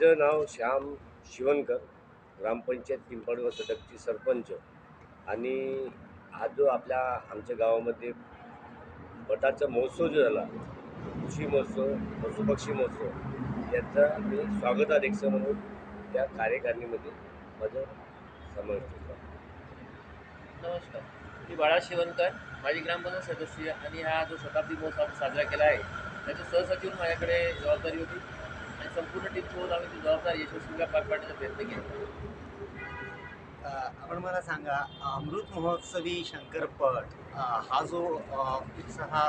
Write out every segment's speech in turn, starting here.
माझं नाव श्याम शिवणकर ग्रामपंचायत पिंपळगाव सदकची सरपंच. आणि हा जो आपल्या आमच्या गावामध्ये बटाचा महोत्सव जो झाला कृषी महोत्सव पशुपक्षी महोत्सव याचा मी स्वागताध्यक्ष म्हणून त्या कार्यकारिणीमध्ये माझं समाविष्ट होता. नमस्कार. मी बाळा शिवणकर माझी ग्रामपंचायत सदस्य आणि हा जो शताब्दी महोत्सव साजरा केला आहे त्याचे सहसचिव माझ्याकडे जबाबदारी होती. आणि संपूर्ण टीमसोबत आम्ही ती जबाबदारी यशस्वीरित्या पार पाडण्याचा प्रयत्न केला. आपण मला सांगा अमृत महोत्सवी शंकरपट हा जो अ, उत्सव हा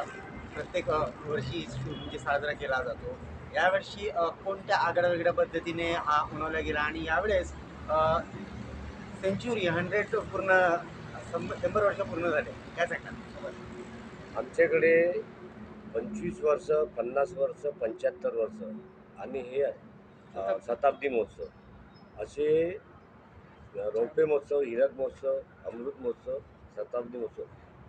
प्रत्येक वर्षी म्हणजे साजरा केला जातो यावर्षी कोणत्या आगळ्या वेगळ्या पद्धतीने हा मनवला गेला? आणि यावेळेस सेंच्युरी हंड्रेड पूर्ण शंभर शंभर वर्ष पूर्ण झाले काय सांगणार? आमच्याकडे पंचवीस वर्ष पन्नास वर्ष पंच्याहत्तर वर्ष आणि हे अ, शताब्दी. महोत्सव. असे रौप्य महोत्सव हिरक महोत्सव अमृत महोत्सव शताब्दी महोत्सव.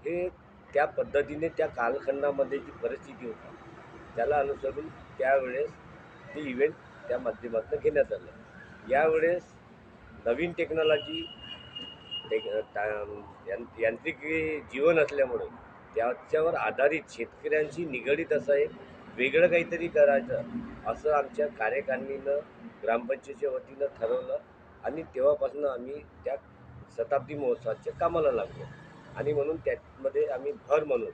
हे त्या पद्धतीने त्या कालखंडामध्ये जी परिस्थिती होती त्याला अनुसरून त्यावेळेस ते इव्हेंट त्या माध्यमातून घेण्यात आलं. यावेळेस नवीन टेक्नॉलॉजी टेक ता- यां- यांत्रिकी जीवन असल्यामुळे त्याच्यावर आधारित शेतकऱ्यांशी निगडीत असं एक वेगळं काहीतरी करायचं असं आमच्या कार्यकारिणीनं ग्रामपंचायतीच्या वतीनं ठरवलं आणि तेव्हापासून आम्ही त्या शताब्दी महोत्सवाच्या कामाला लागलो. आणि म्हणून त्यामध्ये आम्ही भर म्हणून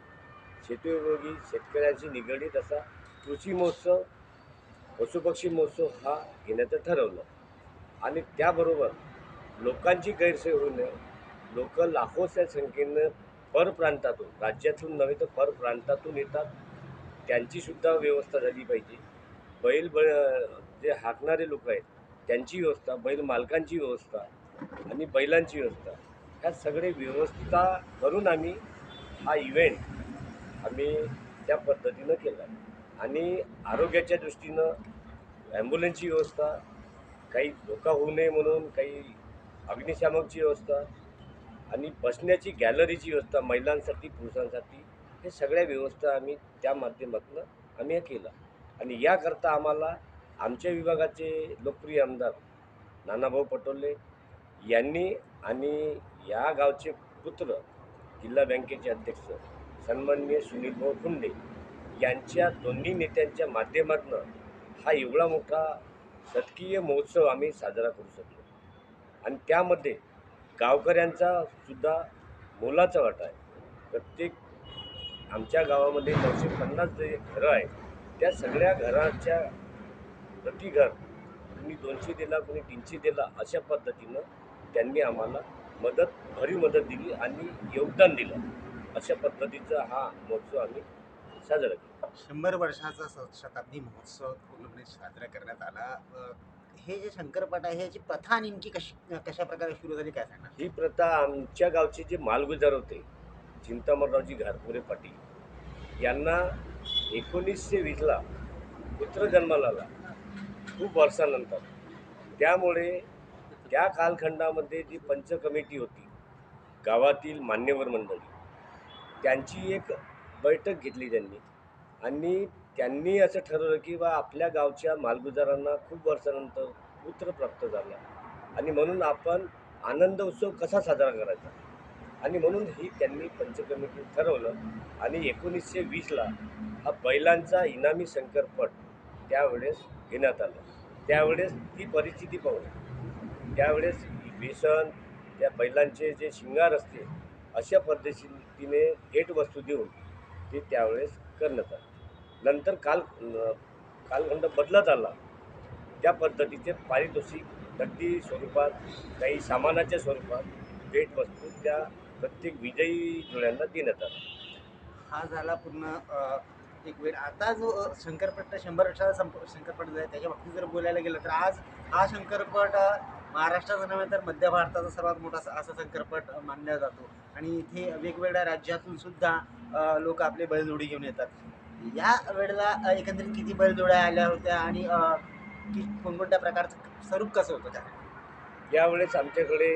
शेतीउपयोगी शेतकऱ्यांशी निगडीत असा कृषी महोत्सव पशुपक्षी महोत्सव हा घेण्याचं ठरवलं. आणि त्याबरोबर लोकांची गैरसोय होऊ नये. लोक लाखोच्या संख्येनं परप्रांतातून राज्यातून नव्हे तर परप्रांतातून येतात. त्यांचीसुद्धा व्यवस्था झाली पाहिजे. बैल ब जे हाकणारे लोक आहेत त्यांची व्यवस्था बैल मालकांची व्यवस्था आणि बैलांची व्यवस्था ह्या सगळे व्यवस्था करून आम्ही हा इव्हेंट आम्ही त्या पद्धतीनं केला. आणि आरोग्याच्या दृष्टीनं ॲम्ब्युलन्सची व्यवस्था काही धोका होऊ नये म्हणून काही अग्निशामकची व्यवस्था आणि बसण्याची गॅलरीची व्यवस्था महिलांसाठी पुरुषांसाठी हे सगळ्या व्यवस्था आम्ही त्या माध्यमातून आम्ही हे केलं. आणि याकरता आम्हाला आमच्या विभागाचे लोकप्रिय आमदार नानाभाऊ पटोले यांनी आणि या गावचे पुत्र जिल्हा बँकेचे अध्यक्ष सन्माननीय सुनीलभाऊ फुंडे यांच्या दोन्ही नेत्यांच्या माध्यमातून हा एवढा मोठा शतकीय महोत्सव आम्ही साजरा करू शकलो. आणि त्यामध्ये गावकऱ्यांचा सुद्धा मोलाचा वाटा आहे. प्रत्येक आमच्या गावामध्ये नऊशे पन्नास जे घरं आहेत त्या सगळ्या घराच्या प्रति घर कुणी दोनशे दिला कुणी तीनशे दिला अशा पद्धतीनं त्यांनी आम्हाला मदत भरीव मदत दिली आणि योगदान दिलं. अशा पद्धतीचा हा महोत्सव आम्ही साजरा केला. शंभर वर्षाचा शताब्दी महोत्सव पूर्णपणे साजरा करण्यात आला. हे जे शंकरपट आहे ह्याची प्रथा नेमकी कशी कशा प्रकारे सुरू झाली काय सांगणार? ही प्रथा आमच्या गावचे जे मालगुजार होते चिंतामणरावजी घारपुरे पाटील. यांना एकोणीसशे वीसला पुत्र जन्माला आला. खूप वर्षानंतर. त्यामुळे त्या कालखंडामध्ये जी पंच कमिटी होती गावातील मान्यवर मंडळी त्यांची एक बैठक घेतली त्यांनी. आणि त्यांनी असं ठरवलं की बा आपल्या गावच्या मालगुजारांना खूप वर्षानंतर पुत्र प्राप्त झाला. आणि म्हणून आपण आनंद उत्सव कसा साजरा करायचा? आणि म्हणून ही त्यांनी पंचकमिटी ठरवलं. आणि एकोणीसशे वीसला हा बैलांचा इनामी शंकरपट त्यावेळेस घेण्यात आला. त्यावेळेस ती परिस्थिती पाहून त्यावेळेस व्यसन त्या बैलांचे जे शिंगार असते अशा पद्धतीने भेटवस्तू देऊन ते त्यावेळेस करण्यात आलं. नंतर काल कालखंड बदलत आला. त्या पद्धतीचे पारितोषिक नगदी स्वरूपात काही सामानाच्या स्वरूपात भेटवस्तू त्या प्रत्येक विजयी जोड्यांना देण्यात आला. हा झाला पूर्ण अ, एक वेळ. आता जो अ, शंकरपट शंभर वर्षाचा संप शंकरपट जो आहे त्याच्या बाबतीत जर बोलायला गेलं तर आज हा शंकरपट अ, महाराष्ट्राचा नव्हे तर मध्य भारताचा सर्वात मोठा असा- असा शंकरपट अ, मानला जातो. आणि इथे वेगवेगळ्या राज्यातून सुद्धा लोक आपले बैलजोडी घेऊन येतात. या वेळेला अ, एकंदरीत किती बैलजोड्या आल्या होत्या आणि अ, कि कोणकोणत्या प्रकारचं स्वरूप कसं होतं काय यावेळेस आमच्याकडे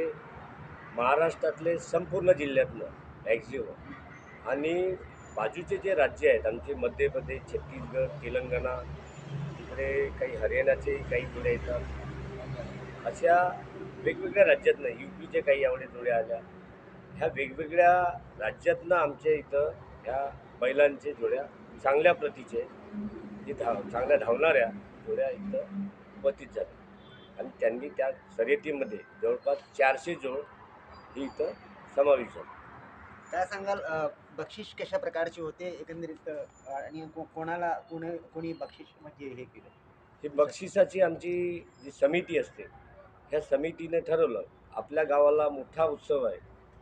महाराष्ट्रातले संपूर्ण जिल्ह्यातलं मॅक्झिमम आणि बाजूचे जे राज्य आहेत आमचे मध्य प्रदेश छत्तीसगड तेलंगणा तिकडे काही हरियाणाचे काही जोड्या येतात. अशा वेगवेगळ्या राज्यातनं यू पीच्या काही आवडे जोड्या आल्या. ह्या वेगवेगळ्या राज्यातनं आमच्या इथं ह्या बैलांचे जोड्या चांगल्या प्रतीचे जे धाव चांगल्या धावणाऱ्या जोड्या इथं उपस्थित झाल्या. आणि त्यांनी त्या शर्यतीमध्ये जवळपास चारशे जोड ही इथं समावेश झाली. काय सांगाल बक्षीस कशा प्रकारचे होते? एकंदरीत आणि को- कोणाला कोणी कोणी बक्षीस म्हणजे हे केलं? ही बक्षिसाची आमची जी समिती असते ह्या समितीने ठरवलं आपल्या गावाला मोठा उत्सव आहे.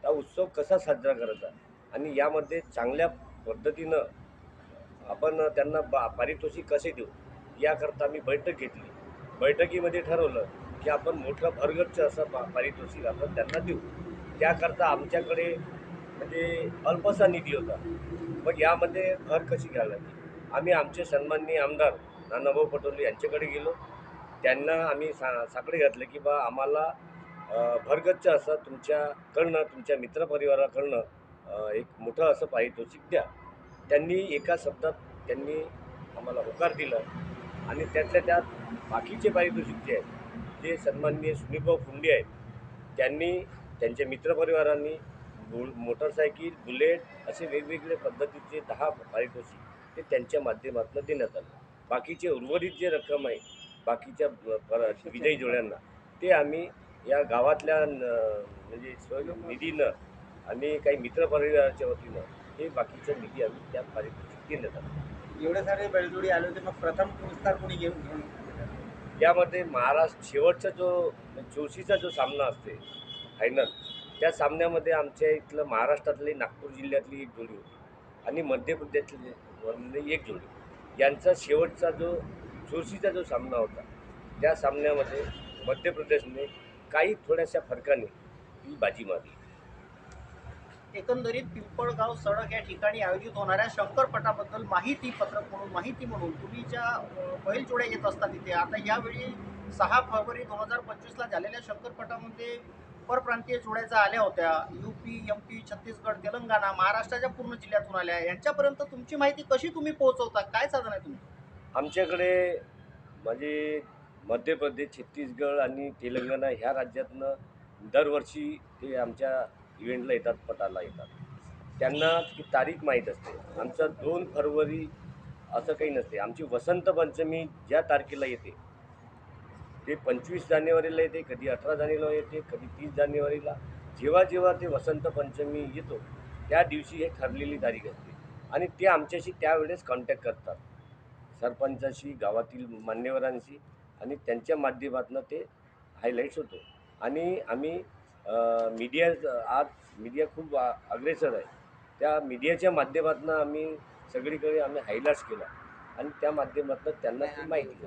हा उत्सव कसा साजरा करायचा? आणि यामध्ये चांगल्या पद्धतीनं आपण त्यांना बा पारितोषिक कसे देऊ? याकरता आम्ही बैठक घेतली. बैठकीमध्ये ठरवलं की आपण मोठं भरगच्च असं पा पारितोषिक आपण त्यांना देऊ. त्याकरता आमच्याकडे म्हणजे अल्पसा निधी होता. पण यामध्ये भर कशी घालायची आम्ही आमचे सन्माननीय आमदार नानाभाऊ पटोले यांच्याकडे गेलो. त्यांना आम्ही सा साकडे घातलं की बा आम्हाला भरगच्च असं तुमच्याकडनं तुमच्या मित्रपरिवाराकडनं एक मोठं असं पारितोषिक द्या. त्यांनी एका शब्दात त्यांनी आम्हाला होकार दिला आणि त्यातल्या त्यात बाकीचे पारितोषिक जे आहेत जे सन्माननीय सुनीलभाऊ फुंडे आहेत त्यांनी त्यांच्या मित्रपरिवारांनी बुल मोटरसायकल बुलेट असे वेगवेगळे पद्धतीचे दहा पारितोषिक ते त्यांच्या माध्यमातून देण्यात आलं. बाकीचे उर्वरित जे रक्कम आहे बाकीच्या विजयी जोड्यांना ते आम्ही या गावातल्या न- म्हणजे निधीनं आणि काही मित्रपरिवाराच्या वतीनं हे बाकीचं निधी आम्ही त्या पारितोषिक देण्यात आलं. एवढे सारे बैलजोडी आले होते मग प्रथम पुरस्कार कोणी घेऊन घेऊन यामध्ये महाराष्ट्र शेवटचा जो चोशीचा जो सामना असते फायनल त्या सामन्यामध्ये आमच्या इथलं महाराष्ट्रातली नागपूर जिल्ह्यातली एक जोडी होती आणि मध्य प्रदेशातली एक जोडी. यांचा शेवटचा जो चुरशीचा जो सामना होता त्या सामन्यामध्ये मध्य प्रदेशने काही थोड्याशा फरकाने ही बाजी मारली. एकंदरीत पिंपळगाव सडक या ठिकाणी आयोजित होणाऱ्या शंकरपटाबद्दल माहिती पत्रक म्हणून माहिती म्हणून तुम्ही ज्या अ, बैलजोड्या येत असतात तिथे आता यावेळी सहा फेब्रुवारी दोन हजार पंचवीसला झालेल्या शंकरपटामध्ये परप्रांतीय जोड्या आल्या होत्या. U P M P Chhattisgarh Telangana महाराष्ट्राच्या पूर्ण जिल्ह्यातून आल्या. यांच्यापर्यंत तुमची माहिती कशी तुम्ही पोहोचवता? काय साधन आहे तुम्ही आमच्याकडे म्हणजे मध्य प्रदेश छत्तीसगड आणि तेलंगणा ह्या राज्यातनं दरवर्षी ते आमच्या इव्हेंटला येतात पटाला येतात. त्यांना ती तारीख माहीत असते. आमचं दोन फरवरी असं काही नसते. आमची वसंत पंचमी ज्या तारखेला येते ते पंचवीस जानेवारीला येते कधी अठरा जानेवारीला येते कधी तीस जानेवारीला. जेव्हा जेव्हा ते वसंत पंचमी येतो त्या दिवशी हे ठरलेली तारीख असते. आणि ते आमच्याशी त्यावेळेस कॉन्टॅक्ट करतात. सरपंचाशी गावातील मान्यवरांशी आणि त्यांच्या माध्यमातून ते हायलाईट्स होतो. आणि आम्ही मीडिया आज मीडिया खूप अग्रेसर आहे. त्या मीडियाच्या माध्यमातून आम्ही सगळीकडे आम्ही हायलाईट्स केला आणि त्या माध्यमातून त्यांना माहिती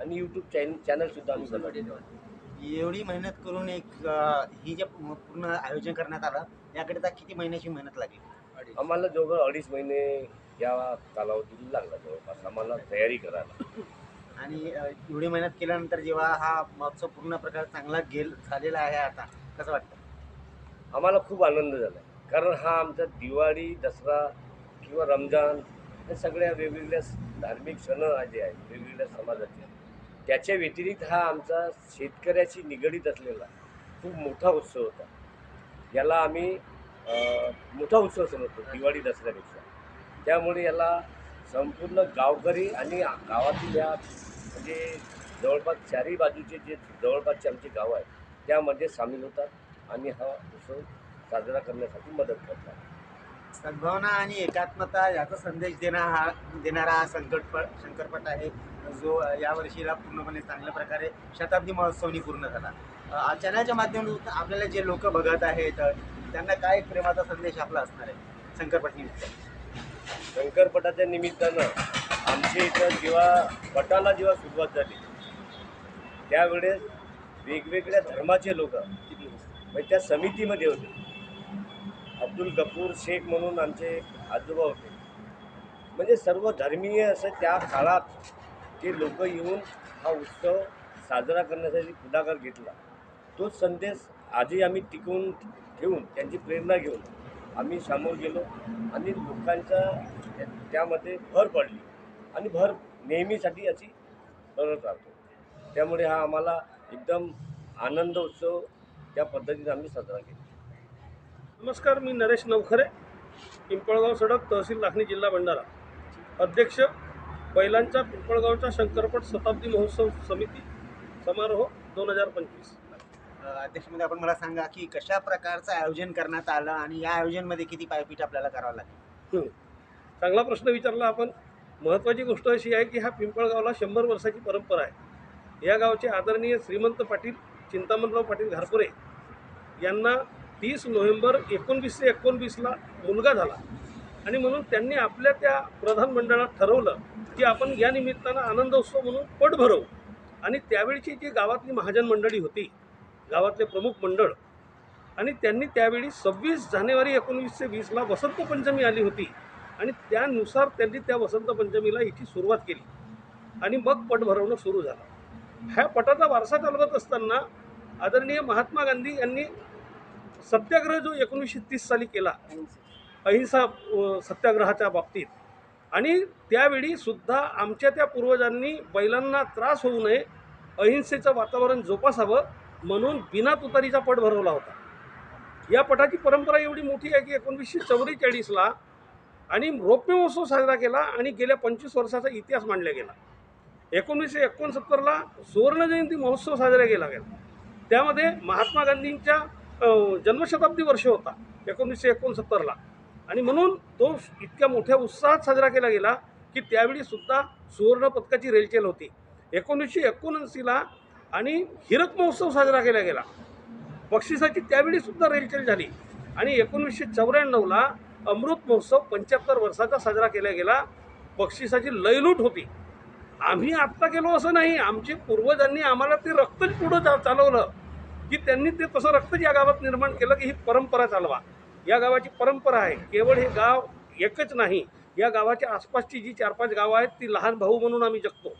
आणि यूट्यूब चॅन चॅनलसुद्धा आम्ही एवढी मेहनत करून एक अ, ही जे पूर्ण आयोजन करण्यात आलं याकरिता किती महिन्याची मेहनत लागली? आम्हाला जवळ अडीच महिने या कालावधीला लागला जवळपास. आम्हाला तयारी करायला. आणि अ, एवढी मेहनत केल्यानंतर जेव्हा हा महोत्सव पूर्ण प्रकार चांगला गेल झालेला आहे आता कसं वाटतं? आम्हाला खूप आनंद झाला कारण हा आमचा दिवाळी दसरा किंवा रमजान हे सगळ्या वेगवेगळ्या धार्मिक सण जे आहेत वेगवेगळ्या समाजाचे त्याच्या व्यतिरिक्त हा आमचा शेतकऱ्याशी निगडीत असलेला खूप मोठा उत्सव होता. याला आम्ही मोठा उत्सव समजतो दिवाळी दसऱ्यापेक्षा. त्यामुळे याला संपूर्ण गावकरी आणि गावातील या म्हणजे जवळपास चारही बाजूचे जे जवळपासचे आमचे गाव आहेत त्यामध्ये सामील होतात आणि हा उत्सव साजरा करण्यासाठी मदत करतात. सद्भावना आणि एकात्मता याचा संदेश देणा हा देणारा हा संकटपट शंकरपट आहे. जो या वर्षीला पूर्णपणे चांगल्या प्रकारे शताब्दी महोत्सवनी पूर्ण झाला. चॅनलच्या माध्यमातून आपल्याला जे लोक बघत आहेत त्यांना काय प्रेमाचा संदेश आपला असणार आहे? शंकरपट निमित्त. शंकरपटाच्या निमित्तानं आमच्या इथं जेव्हा पटाला जेव्हा सुरुवात झाली त्यावेळेस वेगवेगळ्या धर्माचे लोक म्हणजे त्या समितीमध्ये होते. अब्दुल गफूर शेख म्हणून आमचे आजोबा होते. म्हणजे सर्व धर्मीय असं त्या काळात ते लोक येऊन हा उत्सव साजरा करण्यासाठी पुढाकार घेतला. तोच संदेश आजही आम्ही टिकवून ठेवून त्यांची प्रेरणा घेऊन आम्ही समोर गेलो आणि लोकांचा त्या- त्यामध्ये भर पडली आणि भर नेहमीसाठी अशी करत राहतो. त्यामुळे हा आम्हाला एकदम आनंद उत्सव त्या पद्धतीने आम्ही साजरा केला. नमस्कार मी नरेश नवखरे पिंपळगाव सडक तहसील लाखणी जिल्हा भंडारा. अध्यक्ष बैलांच्या पिंपळगावच्या शंकरपट शताब्दी महोत्सव समिती समारोह दोन हजार पंचवीस. अ, अध्यक्षमध्ये आपण मला सांगा की कशा प्रकारचं आयोजन करण्यात आलं आणि या आयोजनमध्ये किती पायपीट आपल्याला करावं लागेल? चांगला प्रश्न विचारला आपण. महत्त्वाची गोष्ट अशी आहे की ह्या पिंपळगावला शंभर वर्षाची परंपरा आहे. या गावचे आदरणीय श्रीमंत पाटील चिंतामणराव पाटील घारपुरे यांना तीस नोव्हेंबर एकोणवीसशे एकोणवीसला मुलगा झाला. आणि म्हणून त्यांनी आपल्या त्या प्रधानमंडळात ठरवलं की आपण या निमित्तानं आनंदोत्सव म्हणून पट भरवू. आणि त्यावेळची जी गावातली महाजन मंडळी होती गावातले प्रमुख मंडळ आणि त्यांनी त्यावेळी सव्वीस जानेवारी एकोणवीसशे वीसला वसंत पंचमी आली होती. आणि त्यानुसार त्यांनी त्या वसंत पंचमीला याची सुरुवात केली. आणि मग पट भरवणं सुरू झालं. ह्या पटाचा वारसा चालवत असताना आदरणीय महात्मा गांधी यांनी सत्याग्रह जो एकोणीसशे तीस साली केला अहिंसा सत्याग्रहाच्या बाबतीत. आणि त्यावेळी सुद्धा आमच्या त्या पूर्वजांनी बैलांना त्रास होऊ नये अहिंसेचं वातावरण जोपासावं म्हणून बिना तुतारीचा पट भरवला होता. या पटाची परंपरा एवढी मोठी आहे की एकोणवीसशे चौवेचाळीसला आणि रौप्य महोत्सव साजरा केला आणि गेल्या पंचवीस वर्षाचा इतिहास मांडला गेला. एकोणीसशे एकोणसत्तरला सुवर्णजयंती महोत्सव साजरा केला गेला. त्यामध्ये महात्मा गांधींच्या जन्मशताब्दी वर्ष होता एकोणीसशे एकोणसत्तरला. आणि म्हणून तो इतक्या मोठ्या उत्साहात साजरा केला गेला की त्यावेळी सुद्धा सुवर्ण पदकाची रेलचेल होती. एकोणीसशे एकोणऐंशीला आणि हिरक महोत्सव साजरा केला गेला. बक्षिसाची त्यावेळी सुद्धा रेलचेल झाली. आणि एकोणीसशे चौऱ्याण्णवला अमृत महोत्सव पंच्याहत्तर वर्षाचा साजरा केला गेला. बक्षिसाची लयलूट होती. आम्ही आत्ता गेलो असं नाही. आमचे पूर्वजांनी आम्हाला ते रक्तच पुढं चा चालवलं. की त्यांनी ते तसं रक्तच या गावात निर्माण केलं की ही परंपरा चालवा. या गावाची परंपरा आहे. केवळ हे गाव एकच नाही. या गावाच्या आसपासची जी चार पाच गावं आहेत ती लहान भाऊ म्हणून आम्ही जगतो.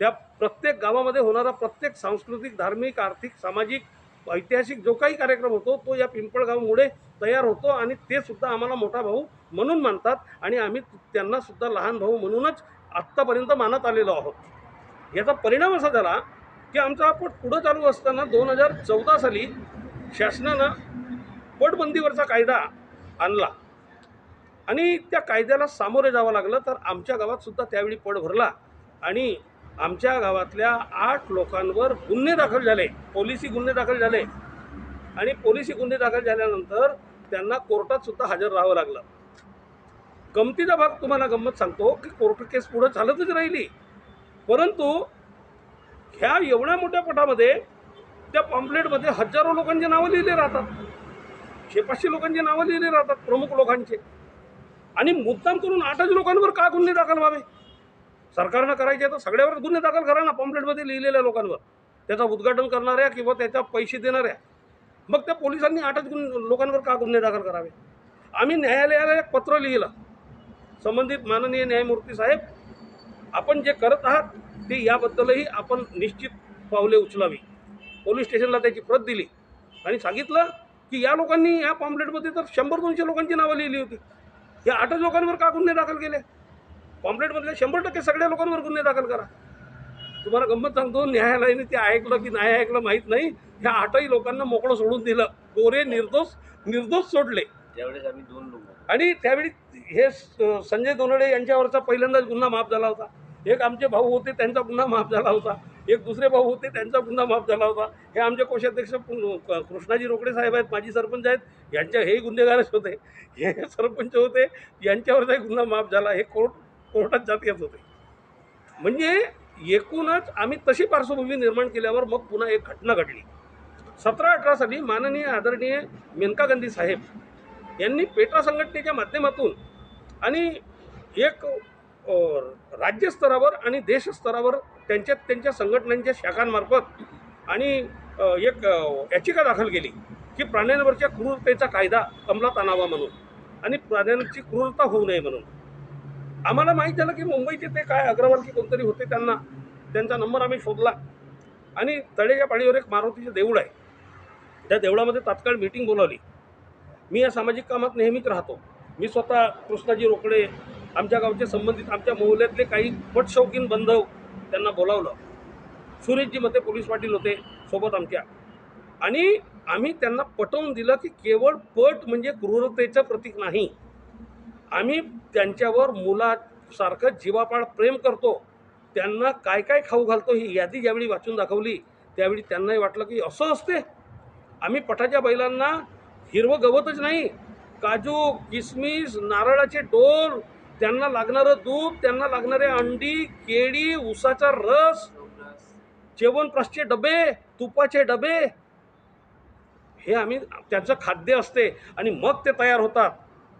त्या प्रत्येक गावामध्ये होणारा प्रत्येक सांस्कृतिक धार्मिक आर्थिक सामाजिक ऐतिहासिक जो काही कार्यक्रम होतो तो या पिंपळगावमुळे तयार होतो आणि ते सुद्धा आम्हाला मोठा भाऊ म्हणून मानतात आणि आम्ही त्यांना सुद्धा लहान भाऊ म्हणूनच आत्तापर्यंत मानत आलेलो आहोत. याचा परिणाम असा झाला की आमचा हा पट पुढं चालू असताना दोन हजार चौदा साली शासनानं पटबंदीवरचा कायदा आणला. आणि त्या कायद्याला सामोरे जावं लागलं तर आमच्या गावात सुद्धा त्यावेळी पट भरला. आणि आमच्या गावातल्या आठ लोकांवर गुन्हे दाखल झाले. पोलिसी गुन्हे दाखल झाले. आणि पोलिसी गुन्हे दाखल झाल्यानंतर त्यांना कोर्टात सुद्धा हजर राहावं लागलं. गमतीचा भाग तुम्हाला गंमत सांगतो की कोर्ट केस पुढं चालतच राहिली. परंतु ह्या एवढ्या मोठ्या पटामध्ये त्या पॉम्पलेटमध्ये हजारो लोकांची नावं लिहिले राहतात. शेपाचशे लोकांची नावं लिहिली राहतात प्रमुख लोकांचे. आणि मुद्दाम करून आठच लोकांवर का गुन्हे दाखल व्हावे? सरकारनं करायचे तर सगळ्यावर गुन्हे दाखल करा ना पॉम्पलेटमध्ये लिहिलेल्या लोकांवर. त्याचा उद्घाटन करणाऱ्या किंवा त्याच्या पैसे देणाऱ्या. मग त्या पोलिसांनी आठच गुन्हे लोकांवर का गुन्हे दाखल करावे? आम्ही न्यायालयाला एक पत्र लिहिलं. संबंधित माननीय न्यायमूर्ती साहेब आपण जे करत आहात ते याबद्दलही आपण निश्चित पावले उचलावी. पोलीस स्टेशनला त्याची प्रत दिली आणि सांगितलं की या लोकांनी या पॉम्पलेटमध्ये तर शंभर दोनशे लोकांची नावं लिहिली होती. या आठच लोकांवर का गुन्हे दाखल केले? पॉम्पलेटमधल्या शंभर टक्के सगळ्या लोकांवर गुन्हे दाखल करा. तुम्हाला गंमत सांगतो न्यायालयाने ते ऐकलं की नाही ऐकलं माहीत नाही. ह्या आठही लोकांना मोकळं सोडून दिलं. गोरे निर्दोष निर्दोष सोडले. त्यावेळेस आम्ही दोन लोक आणि त्यावेळी हे संजय दोनडे यांच्यावरचा पहिल्यांदाच गुन्हा माफ झाला होता. एक आमचे भाऊ होते त्यांचा गुन्हा माफ झाला होता. एक दुसरे भाऊ होते त्यांचा गुन्हा माफ झाला होता. हे आमचे कोषाध्यक्ष क- कृष्णाजी रोकडे साहेब आहेत माजी सरपंच आहेत. यांच्या हेही गुन्हेगारच होते. हे सरपंच होते यांच्यावरचाही गुन्हा माफ झाला. हे कोर्ट कोर्टात जात येत होते. म्हणजे एकूणच आम्ही तशी पार्श्वभूमी निर्माण केल्यावर मग पुन्हा एक घटना घडली. सतरा अठरा साली माननीय आदरणीय मेनका गांधी साहेब यांनी पेटा संघटनेच्या माध्यमातून आणि एक राज्यस्तरावर आणि देशस्तरावर त्यांच्या त्यांच्या संघटनांच्या शाखांमार्फत आणि एक याचिका दाखल केली की प्राण्यांवरच्या क्रूरतेचा कायदा अंमलात आणावा म्हणून आणि प्राण्यांची क्रूरता होऊ नये म्हणून. आम्हाला माहीत झालं की मुंबईचे ते काय अग्रवाल की कोणतरी होते त्यांना त्यांचा नंबर आम्ही शोधला. आणि तळेच्या पाडीवर एक मारुतीचे देऊळ आहे. त्या देवळामध्ये तात्काळ मीटिंग बोलावली. मी या सामाजिक कामात नेहमीच राहतो. मी स्वतः कृष्णाजी रोकडे आमच्या गावचे संबंधित आमच्या मोहल्ल्यातले काही पटशौकीन बंधव त्यांना बोलावलं. सुरेशजी मते पोलीस पाटील होते सोबत आमच्या. आणि आम्ही त्यांना पटवून दिलं की केवळ पट म्हणजे क्रूरतेचं प्रतीक नाही. आम्ही त्यांच्यावर मुलासारखं जीवापाड प्रेम करतो. त्यांना काय काय खाऊ घालतो ही यादी ज्यावेळी वाचून दाखवली त्यावेळी त्यांनाही वाटलं की असं असते. आम्ही पटाच्या बैलांना हिरवं गवतच नाही काजू किसमिस नारळाचे डोल त्यांना लागणारं दूध त्यांना लागणारे अंडी केळी उसाचा रस जेवणप्रसचे डबे तुपाचे डबे हे आम्ही त्यांचं खाद्य असते आणि मग ते तयार होतात.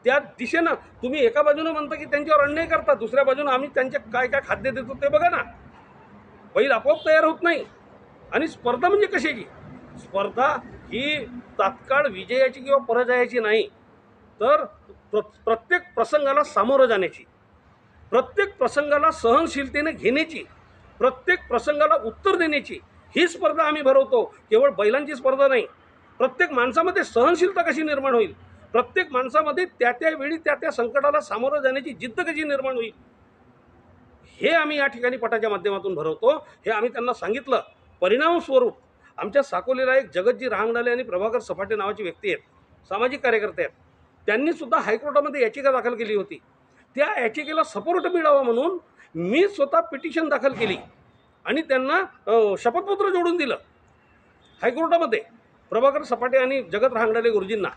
त्या दिशेनं तुम्ही एका बाजूनं म्हणता की त्यांच्यावर अन्याय करता दुसऱ्या बाजूनं आम्ही त्यांचे काय काय खाद्य देतो ते बघा ना. बैल आपोआप तयार होत नाही. आणि स्पर्धा म्हणजे कशाची स्पर्धा ही तात्काळ विजयाची किंवा पराजयाची नाही. तर प्र प्रत्येक प्रसंगाला सामोरं जाण्याची प्रत्येक प्रसंगाला सहनशीलतेने घेण्याची प्रत्येक प्रसंगाला उत्तर देण्याची ही स्पर्धा आम्ही भरवतो. केवळ बैलांची स्पर्धा नाही. प्रत्येक माणसामध्ये सहनशीलता कशी निर्माण होईल? प्रत्येक माणसामध्ये त्या त्या वेळी त्या त्या संकटाला सामोरं जाण्याची जिद्द कशी निर्माण होईल? हे आम्ही या ठिकाणी पटाच्या माध्यमातून भरवतो. हे आम्ही त्यांना सांगितलं. परिणामस्वरूप आमच्या साकोलीला एक जगतजी रांगडाले आणि प्रभाकर सपाटे नावाची व्यक्ती आहेत. सामाजिक कार्यकर्ते आहेत. त्यांनी सुद्धा हायकोर्टामध्ये याचिका दाखल केली होती. त्या याचिकेला सपोर्ट मिळावा म्हणून मी स्वतः पिटिशन दाखल केली आणि त्यांना शपथपत्र जोडून दिलं. हायकोर्टामध्ये प्रभाकर सपाटे आणि जगत रांगडाले गुरुजींना.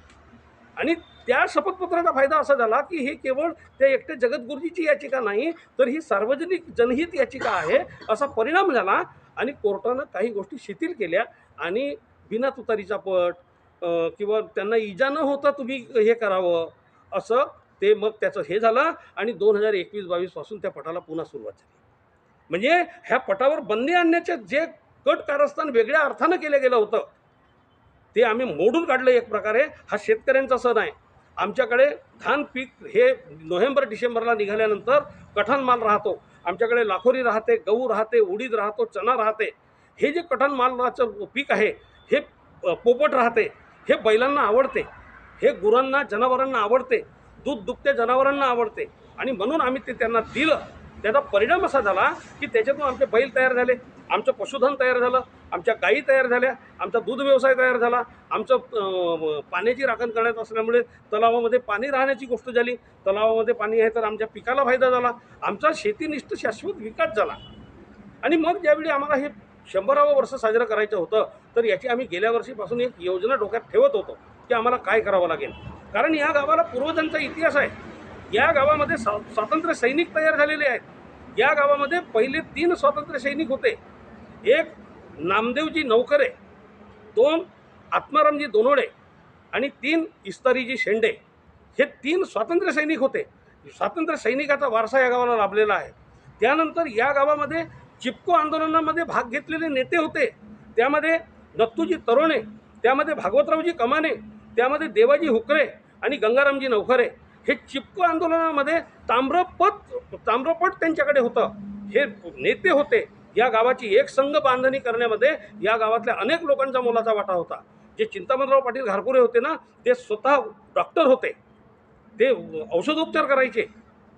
आणि त्या शपथपत्राचा फायदा असा झाला की हे केवळ त्या एकट्या जगद्गुरुजीची याचिका नाही तर ही सार्वजनिक जनहित याचिका आहे असा परिणाम झाला आणि कोर्टानं काही गोष्टी शिथिल केल्या आणि बिना तुतारीचा पट किंवा त्यांना इजा न होता तुम्ही हे करावं असं ते मग त्याचं हे झालं आणि दोन हजार एकवीस बावीसपासून त्या पटाला पुन्हा सुरुवात झाली. म्हणजे ह्या पटावर बंदी आणण्याचे जे कट कारस्थान वेगळ्या अर्थानं केलं गेलं होतं ते आम्ही मोडून काढलं एक प्रकारे. हा शेतकऱ्यांचा सण आहे. आमच्याकडे धान पीक हे नोव्हेंबर डिसेंबरला निघाल्यानंतर कठण माल राहतो. आमच्याकडे लाखोरी राहते गहू राहते उडीद राहतो चणा राहते. हे जे कठण मालाचं पीक आहे हे पोपट राहते. हे बैलांना आवडते. हे गुरांना जनावरांना आवडते. दूध दुभते जनावरांना आवडते. आणि म्हणून आम्ही ते त्यांना दिलं. त्याचा परिणाम असा झाला की त्याच्यातून आमचे बैल तयार झाले. आमचं पशुधन तयार झालं. आमच्या गायी तयार झाल्या. आमचा दूध व्यवसाय तयार झाला. आमचं पाण्याची राखण करण्यात असल्यामुळे तलावामध्ये पाणी राहण्याची गोष्ट झाली. तलावामध्ये पाणी आहे तर आमच्या पिकाला फायदा झाला. आमचा शेतीनिष्ठ शाश्वत विकास झाला. आणि मग ज्यावेळी आम्हाला हे शंभरावं वर्ष साजरं करायचं होतं तर याची आम्ही गेल्या वर्षीपासून एक योजना डोक्यात ठेवत होतो की आम्हाला काय करावं लागेल. कारण या गावाला पूर्वजांचा इतिहास आहे. या गावामध्ये स्वा स्वातंत्र्य सैनिक तयार झालेले आहेत. या गावामध्ये पहिले तीन स्वातंत्र्य सैनिक होते. एक नामदेवजी नौकरे दोन आत्मारामजी दोनोडे आणि तीन इस्तारीजी शेंडे. हे तीन स्वातंत्र्य सैनिक होते. स्वातंत्र्य सैनिकाचा वारसा या गावाला लाभलेला आहे. त्यानंतर या गावामध्ये चिपको आंदोलनामध्ये भाग घेतलेले नेते होते. त्यामध्ये दत्तूजी तरोणे त्यामध्ये भागवतरावजी कमाने त्यामध्ये देवाजी हुकरे आणि गंगारामजी नवखरे. हे चिपको आंदोलनामध्ये ताम्रपट ताम्रपट त्यांच्याकडे होतं. हे नेते होते. या गावाची एक संघ बांधणी करण्यामध्ये या गावातल्या अनेक लोकांचा मोलाचा वाटा होता. जे चिंतामणराव पाटील घारपुरे होते ना ते स्वतः डॉक्टर होते. ते औषधोपचार करायचे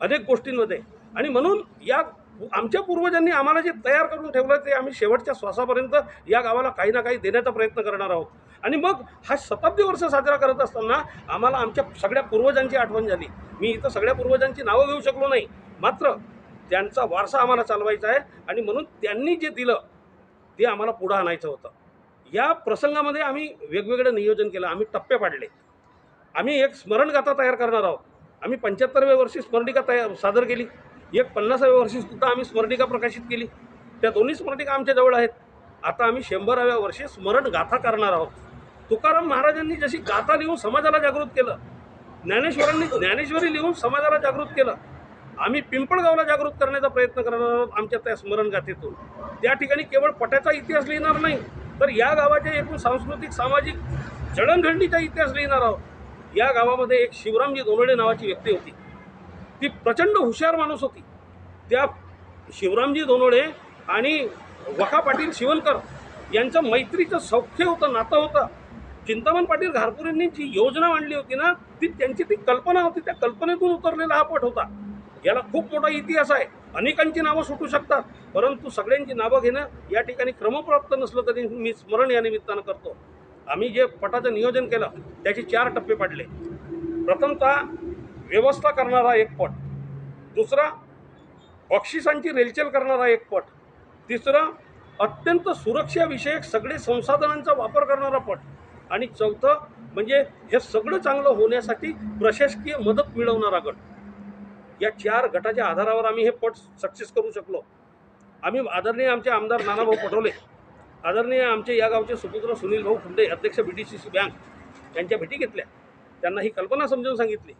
अनेक गोष्टींमध्ये. आणि म्हणून या आमच्या पूर्वजांनी आम्हाला जे तयार करून ठेवलं ते आम्ही शेवटच्या श्वासापर्यंत या गावाला काही ना काही देण्याचा प्रयत्न करणार आहोत. आणि मग हा शताब्दी वर्ष साजरा करत असताना आम्हाला आमच्या सगळ्या पूर्वजांची आठवण झाली. मी इथं सगळ्या पूर्वजांची नावं घेऊ शकलो नाही. मात्र त्यांचा वारसा आम्हाला चालवायचा आहे आणि म्हणून त्यांनी जे दिलं ते आम्हाला पुढं आणायचं होतं. या प्रसंगामध्ये आम्ही वेगवेगळं नियोजन केलं. आम्ही टप्पे पाडले. आम्ही एक स्मरणगाथा तयार करणार आहोत. आम्ही पंच्याहत्तरव्या वर्षी स्मरणिका तयार सादर केली. एक पन्नासाव्या वर्षी सुद्धा आम्ही स्मरणिका प्रकाशित केली. त्या दोन्ही स्मरणिका आमच्याजवळ आहेत. आता आम्ही शंभराव्या वर्षी स्मरण गाथा करणार आहोत. तुकाराम महाराजांनी जशी गाथा लिहून समाजाला जागृत केलं ज्ञानेश्वरांनी ज्ञानेश्वरी लिहून समाजाला जागृत केलं आम्ही पिंपळगावला जागृत करण्याचा प्रयत्न करणार आहोत आमच्या त्या स्मरणगाथेतून त्या ठिकाणी केवळ पट्याचा इतिहास लिहिणार नाही तर या गावाच्या एकूण सांस्कृतिक सामाजिक जडणघडणीचा इतिहास लिहिणार आहोत. या गावामध्ये एक शिवरामजी दोनोडे नावाची व्यक्ती होती. ती प्रचंड हुशार माणूस होती. त्या शिवरामजी धोनोळे आणि वका पाटील शिवनकर यांचं मैत्रीचं सौख्य होतं नातं होतं. चिंतामण पाटील घारपुरेंनी जी योजना मांडली होती ना ती त्यांची ती कल्पना होती. त्या कल्पनेतून उतरलेला हा पट होता. याला खूप मोठा इतिहास आहे. अनेकांची नावं सुटू शकतात परंतु सगळ्यांची नावं घेणं या ठिकाणी क्रमप्राप्त नसलं तरी मी स्मरण या निमित्तानं करतो. आम्ही जे पटाचं नियोजन केलं त्याचे चार टप्पे पाडले. प्रथमतः व्यवस्था करणारा एक पट. दुसरा बक्षिसांची रेलचेल करणारा एक पट. तिसरा अत्यंत सुरक्षाविषयक सगळे संसाधनांचा वापर करणारा पट. आणि चौथं म्हणजे हे सगळं चांगलं होण्यासाठी प्रशासकीय मदत मिळवणारा गट. या चार गटाच्या आधारावर आम्ही हे पट सक्सेस करू शकलो. आम्ही आदरणीय आमचे आमदार नानाभाऊ पटोले आदरणीय आमचे या गावचे सुपुत्र सुनील भाऊ फुंडे अध्यक्ष B D C C bank यांच्या भेटी घेतल्या. त्यांना ही कल्पना समजावून सांगितली.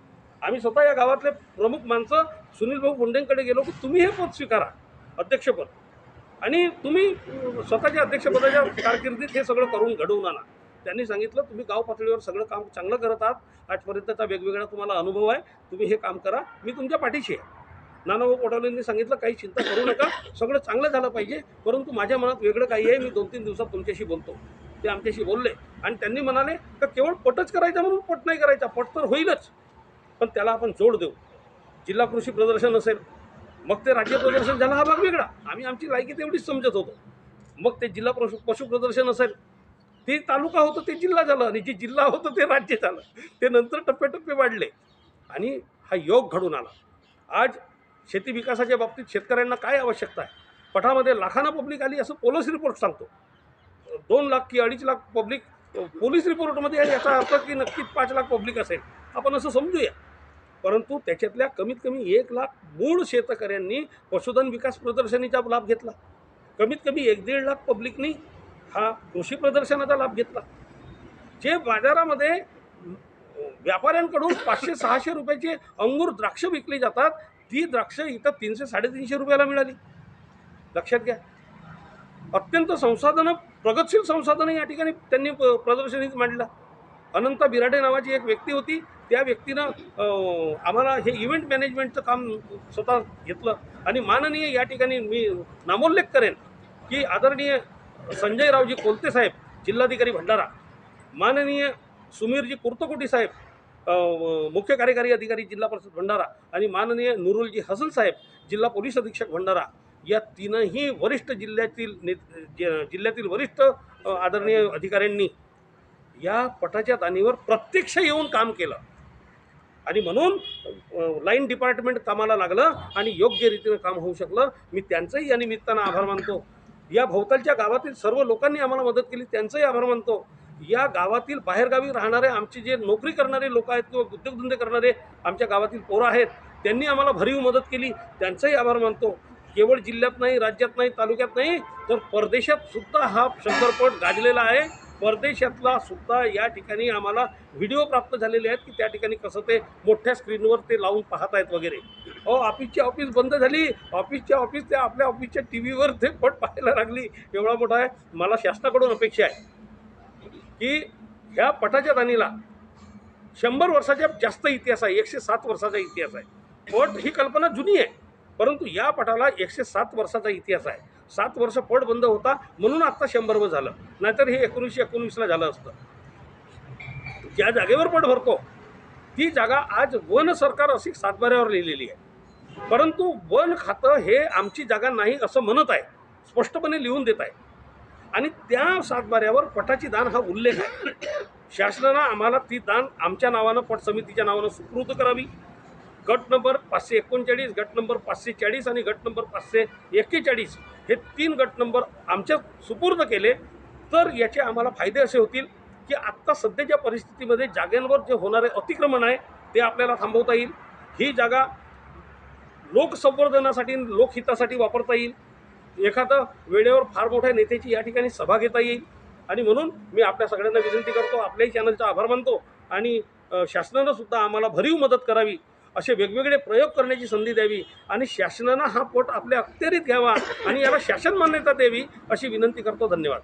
आम्ही स्वतः या गावातले प्रमुख माणसं सुनील भाऊ फुंडेंकडे गेलो की तुम्ही हे पद स्वीकारा अध्यक्षपद आणि तुम्ही स्वतःच्या अध्यक्षपदाच्या कारकिर्दीत हे सगळं करून घडवून आणा. त्यांनी सांगितलं तुम्ही गाव पातळीवर सगळं काम चांगलं करत आहात आजपर्यंतचा वेगवेगळा तुम्हाला अनुभव आहे तुम्ही हे काम करा मी तुमच्या पाठीशी आहे. नानाभाऊ पटोलेंनी सांगितलं काही चिंता करू नका सगळं चांगलं झालं पाहिजे परंतु माझ्या मनात वेगळं काही आहे मी दोन तीन दिवसात तुमच्याशी बोलतो. ते आमच्याशी बोलले. आणि त्यांनी म्हणाले का केवळ पटच करायचा म्हणून पट नाही करायचा? पट तर होईलच. पण त्याला आपण जोड देऊ. जिल्हा कृषी प्रदर्शन असेल मग ते राज्य प्रदर्शन झालं हा भाग वेगळा. आम्ही आमची लायकी तेवढीच समजत होतो. मग ते जिल्हा पशु पशु प्रदर्शन असेल ते तालुका होतं ते जिल्हा झालं आणि जे जिल्हा होतं ते राज्य झालं. ते नंतर टप्प्याटप्पे वाढले आणि हा योग घडून आला. आज शेती विकासाच्या बाबतीत शेतकऱ्यांना काय आवश्यकता आहे? पठामध्ये लाखांना पब्लिक आली असं पोलीस रिपोर्ट सांगतो. दोन लाख की अडीच लाख पब्लिक पोलीस रिपोर्टमध्ये याचा अर्थ की नक्कीच पाच लाख पब्लिक असेल. आपण असं समजूया. परंतु त्याच्यातल्या कमीत कमी एक लाख मूळ शेतकऱ्यांनी पशुधन विकास प्रदर्शनीचा लाभ घेतला. कमीत कमी एक दीड लाख पब्लिकनी हा कृषी प्रदर्शनाचा लाभ घेतला. जे बाजारामध्ये व्यापाऱ्यांकडून पाचशे सहाशे रुपयाचे अंगूर द्राक्ष विकली जातात ती द्राक्ष इथं तीनशे साडेतीनशे रुपयाला मिळाली. लक्षात घ्या. अत्यंत संसाधनं प्रगतशील संसाधनं या ठिकाणी त्यांनी प- प्रदर्शनीत मांडलं. अनंता बिराडे नावाची एक व्यक्ती होती त्या व्यक्तीनं आम्हाला हे इव्हेंट मॅनेजमेंटचं काम स्वतः घेतलं. आणि माननीय या ठिकाणी मी नामोल्लेख करेन की आदरणीय संजयरावजी कोलते साहेब जिल्हाधिकारी भंडारा माननीय सुमीरजी कुर्तकोटी साहेब मुख्य कार्यकारी अधिकारी जिल्हा परिषद भंडारा आणि माननीय नुरुलजी हसन साहेब जिल्हा पोलीस अधीक्षक भंडारा या तीनही वरिष्ठ जिल्ह्यातील ने जिल्ह्यातील वरिष्ठ आदरणीय अधिकाऱ्यांनी या पटाच्या दानीवर प्रत्यक्ष येऊन काम केलं. आणि म्हणून लाईन डिपार्टमेंट कामाला लागलं आणि योग्य रीतीनं काम होऊ शकलं. मी त्यांचंही या निमित्तानं आभार मानतो. या भोवतालच्या गावातील सर्व लोकांनी आम्हाला मदत केली त्यांचंही आभार मानतो. या गावातील बाहेरगावी राहणारे आमचे जे नोकरी करणारे लोक आहेत किंवा उद्योगधंदे करणारे आमच्या गावातील पोरं आहेत त्यांनी आम्हाला भरीव मदत केली त्यांचाही आभार मानतो. केवळ जिल्ह्यात नाही राज्यात नाही तालुक्यात नाही तर परदेशात सुद्धा हा शंकरपट गाजलेला आहे. परदेशातला सुद्धा या ठिकाणी आम्हाला व्हिडिओ प्राप्त झालेले आहेत की त्या ठिकाणी कसं ते मोठ्या स्क्रीनवर ते लावून पाहत आहेत वगैरे. अहो ऑफिसची ऑफिस बंद झाली. ऑफिसच्या ऑफिस त्या आपल्या ऑफिसच्या टी व्हीवर ते पट पाहायला लागली. एवढा मोठा आहे. मला शासनाकडून अपेक्षा आहे की ह्या पटाच्या दानीला शंभर वर्षाच्या जास्त इतिहास आहे. एकशे सात वर्षाचा इतिहास आहे. पट ही कल्पना जुनी आहे. परंतु या पटाला एकशे सात वर्षाचा इतिहास आहे. सात वर्ष पट बंद होता म्हणून आत्ता शंभरवं झालं. नाहीतर हे एकोणीसशे एकोणवीसला झालं असतं. ज्या जागेवर पट भरतो ती जागा आज वन सरकार अशी सातबाऱ्यावर लिहिलेली आहे. परंतु वन खातं हे आमची जागा नाही असं म्हणत आहे. स्पष्टपणे लिहून देत आहे. आणि त्या सातबाऱ्यावर पटाची दान हा उल्लेख आहे. शासनानं आम्हाला ती दान आमच्या नावानं पट समितीच्या नावानं सुकृत करावी. गट नंबर पाचशे एकोणचाळीस गट नंबर पाचशे चाळीस आणि गट नंबर पाचशे एक्केचाळीस हे तीन गट नंबर आमच्या सुपूर्द केले. तर याचे आम्हाला फायदे असे होतील की आत्ता सध्याच्या परिस्थितीमध्ये जागांवर जे होणारे अतिक्रमण आहे ते आपल्याला थांबवता येईल. ही जागा लोकसंवर्धनासाठी लोकहितासाठी वापरता येईल. एखादं वेळेवर फार मोठ्या नेत्याची या ठिकाणी सभा घेता येईल. आणि म्हणून मी आपल्या सगळ्यांना विनंती करतो आपल्याही चॅनलचा आभार मानतो आणि शासनानं सुद्धा आम्हाला भरीव मदत करावी. असे वेगवेगळे प्रयोग करण्याची संधी द्यावी आणि शासनानं हा पोट आपल्या अखत्यारीत घ्यावा आणि याला शासन मान्यता द्यावी अशी विनंती करतो. धन्यवाद.